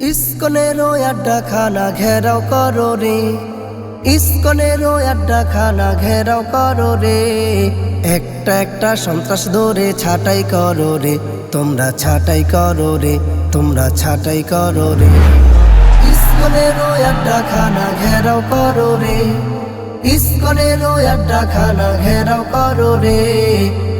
ইস্কনেরও আড্ডা খানা ঘেরাও করো রে। ইস্কনেরও আড্ডা খানা ঘেরাও করো রে। একটা একটা সন্ত্রাস ধরে ছাটাই করো রে। তোমরা ছাটাই করো রে, তোমরা ছাটাই করো রে। ইস্কনেরও আড্ডা খানা ঘেরাও করো রে। ইস্কনেরও আড্ডা খানা ঘেরাও করো রে।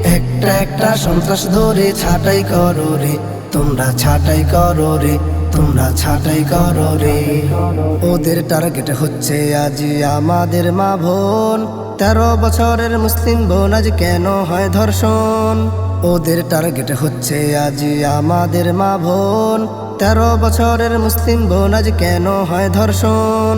একটা একটা সন্ত্রাস ধরে ছাটাই করো রে। তোমরা ছাটাই করো রে। তোমরা ছাটাই করো রে। ওদের টার্গেট হচ্ছে আজি আমাদের মা বোন। তেরো বছরের মুসলিম বোন আজ কেন হয় ধর্ষণ? ওদের টার্গেট হচ্ছে আজি আমাদের মা বোন। তেরো বছরের মুসলিম বোন আজ কেন হয় ধর্ষণ?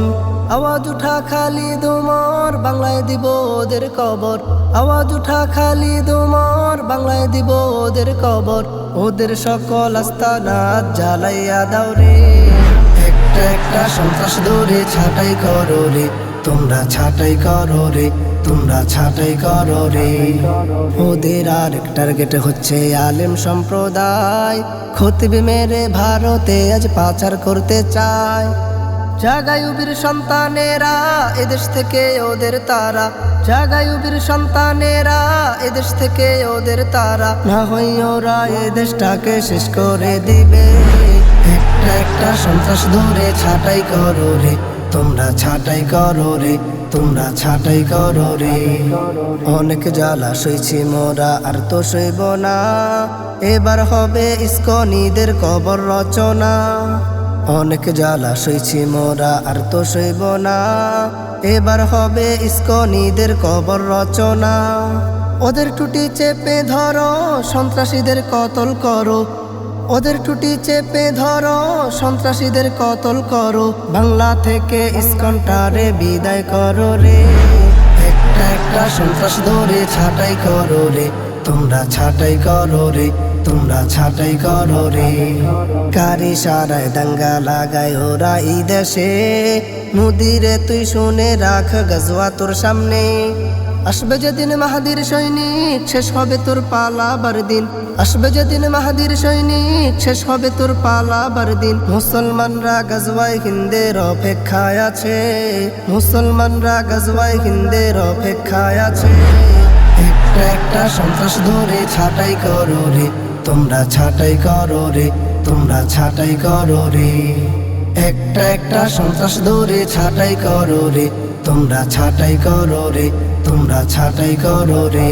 আওয়াজ উঠা খালি দুমর, বাংলায় দিব ওদের কবর। আওয়াজ উঠা খালি দুমর, বাংলায় দিব ওদের কবর। ওদের সকল আস্তানা জ্বালাইয়া দাও রে। একটা একটা সন্ত্রাস দৌড়ে ছাটাই করো রে। তোমরা ছাটাই করো রে, তোমরা ছাটাই করো রে। ওদের আর টার্গেট হচ্ছে আলেম সম্প্রদায়। খতিবে মেরে ভারতে আজ পাচার করতে চায়। জাগায়ুবীর সন্তানেরা এদেশ থেকে ওদের তারা। জাগায়ুবীর সন্তানেরা এদেশ থেকে ওদের তারা। না হই ওরা এদেশটাকে শেষ করে দিবে। একটা একটা সন্ত্রাস ধরে ছাটাই করো রে। তোমরা ছাটাই করো রে, তোমরা ছাটাই করো রে। অনেক জ্বালা সইছি মোরা, আর তো সইব না। এবার হবে ইস্কনিদের কবর রচনা। অনেক জ্বালা সইছি মোরা, আর তো সইব না। এবার হবে ইস্কনিদের কবর রচনা। ওদের টুটি চেপে ধরো, সন্ত্রাসীদের কতল করো। ওদের টুটি চেপে ধরো, সন্ত্রাসীদের কতল করো। বাংলা থেকে ইস্কনটারে বিদায় করো রে। একটা একটা সন্ত্রাস ধরে ছাটাই করো রে। তোমরা ছাটাই করো রে, তোমরা ছাটাই করো রে। কারি সারায় দাঙ্গা লাগায় ওরা এই দেশে। নদীরে তুই শুনে রাখ, গজওয়া তোর সামনে। আসবে যেদিন মাহাদির সৈনিক, শেষ হবে তোর পালাবার দিন। আসবে যেদিন মাহাদির সৈনিক, শেষ হবে তোর পালাবার দিন। মুসলমানরা গজওয়াই হিন্দের অপেক্ষায় আছে। মুসলমানরা গজওয়াই হিন্দের অপেক্ষায় আছে। একটা একটা সন্ত্রাস ধরে ছাটাই করো রে। তোমরা ছাটাই করো রে, তোমরা ছাটাই করো রে। একটা একটা সন্ত্রাস ধরে ছাটাই করো রে। তোমরা ছাটাই করো রে তোমরা ছাটাই করো রে।